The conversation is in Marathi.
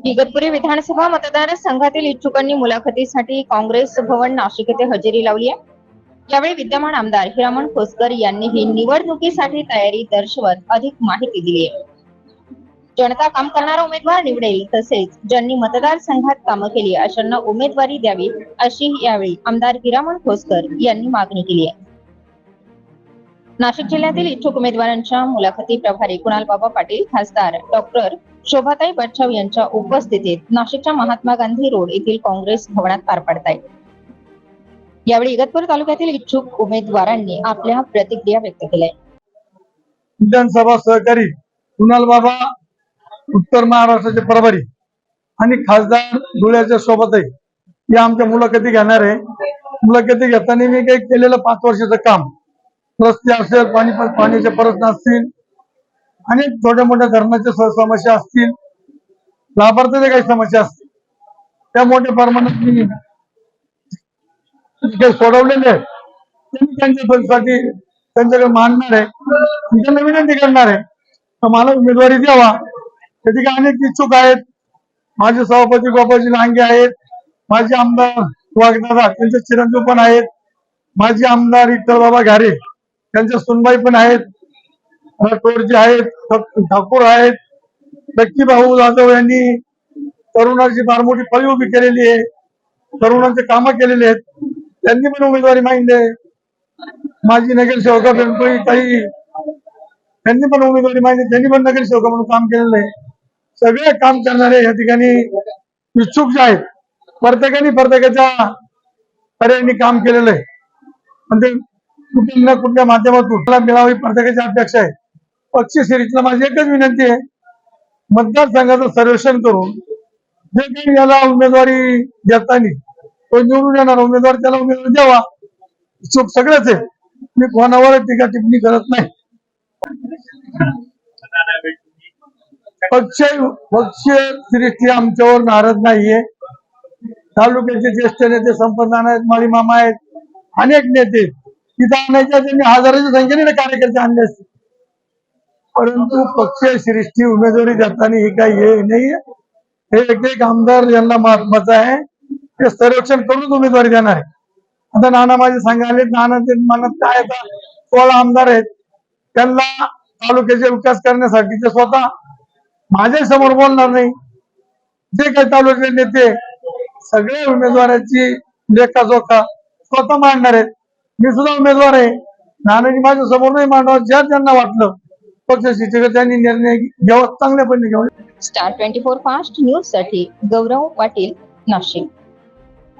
इगतपुरी विधानसभा मतदारसंघातील इच्छुकांनी मुलाखतीसाठी काँग्रेस भवन नाशिक येथे हजेरी लावली आहे. यावेळी विद्यमान आमदार हिरामण खोसकर यांनीही निवडणुकीसाठी तयारी दर्शवत अधिक माहिती दिली आहे. जनता काम करणारा उमेदवार निवडेल तसेच ज्यांनी मतदारसंघात कामं केली अशांना उमेदवारी द्यावी अशी यावेळी आमदार हिरामण खोसकर यांनी मागणी केली आहे. नाशिक जिल्ह्यातील इच्छुक उमेदवारांच्या मुलाखती प्रभारी कुणाल बाबा पाटील खासदार डॉक्टर शोभाताई बच्छाव यांच्या उपस्थितीत नाशिकच्या महात्मा गांधी रोड येथील काँग्रेस भवनात पार पडत आहे. यावेळी इगतपूर तालुक्यातील इच्छुक उमेदवारांनी आपल्या प्रतिक्रिया व्यक्त केल्या. विधानसभा सहकारी कुणाल बाबा उत्तर महाराष्ट्राचे प्रभारी आणि खासदार धुळ्याच्या सोबतही या आमच्या मुलाखती घेणार आहे. मुलाखती घेताना मी काही केलेलं पाच वर्षाचं काम. रस्ते असेल पाणी पाण्याचे प्रश्न असतील अनेक छोट्या मोठ्या धरणाच्या समस्या असतील लाभार्थ्याच्या काही समस्या असतील त्या मोठ्या प्रमाणात मी सोडवलेले आहेत ते त्यांच्या सोयीसाठी त्यांच्याकडे मांडणार आहे. आणि त्यांना विनंती करणार आहे. तर मला उमेदवारी द्यावा. त्या काही अनेक इच्छुक आहेत. माझे सभापती गोपाजी लांगे आहेत. माझे आमदार वाघदादा त्यांचे चिरंजीव पण आहेत. माझे आमदार इतर बाबा घारे त्यांच्या सुनबाई पण आहेत. राठोडजी आहेत ठाकूर आहेत लक्की भाऊ जाधव यांनी तरुणाची फार मोठी फळी उभी केलेली आहे. तरुणांचे कामं केलेले आहेत. त्यांनी पण उमेदवारी मागितली आहे. माजी नगरसेवक काही त्यांनी पण उमेदवारी मागितली. त्यांनी पण नगरसेवक म्हणून काम केलेलं आहे. सगळे काम करणारे या ठिकाणी इच्छुक जे आहेत प्रत्येकाने प्रत्येकाच्या पर्यायाने काम केलेलं आहे. म्हणजे पण ते कुठल्या ना कुठल्या माध्यमातून मिळावी प्रत्येकाची अपेक्षा आहे. पक्ष सिरीजला माझी एकच विनंती आहे. मतदारसंघाचं सर्वेक्षण करून जे काही याला उमेदवारी देताना तो निवडून येणार उमेदवार त्याला उमेदवार द्यावा. चूक सगळंच आहे. मी कोणावर टीका टिप्पणी करत नाही. पक्ष पक्ष श्रीष्ठी आमच्यावर नाराज नाहीये. तालुक्याचे ज्येष्ठ नेते संपन्न आहेत माळी मामा आहेत. अनेक नेते तिथं आणायच्या त्यांनी हजाराच्या संख्येने कार्यकर्ते आणले असते परंतु पक्ष सृष्टी उमेदवारी जाताना ही काही हे नाहीये. हे एक एक आमदार यांना महत्वाचं आहे. ते सर्वेक्षण करूनच उमेदवारी देणार आहे. आता नाना माझे सांगायले नाना ते मनात काय आता सोळा आमदार आहेत. त्यांना तालुक्याचा विकास करण्यासाठी ते स्वतः माझ्यासमोर बोलणार नाही. जे काही तालुक्याचे नेते सगळे उमेदवाराची लेखाजोखा स्वतः मांडणार आहेत. मी सुद्धा उमेदवार आहे. नानाजी माझ्यासमोर नाही मांडणार ज्या त्यांना वाटलं. पक्षाशी त्यांनी निर्णय घ्यावा चांगल्यापणे घ्यावा. स्टार ट्वेंटी फोर फास्ट न्यूजसाठी गौरव पाटील नाशिक.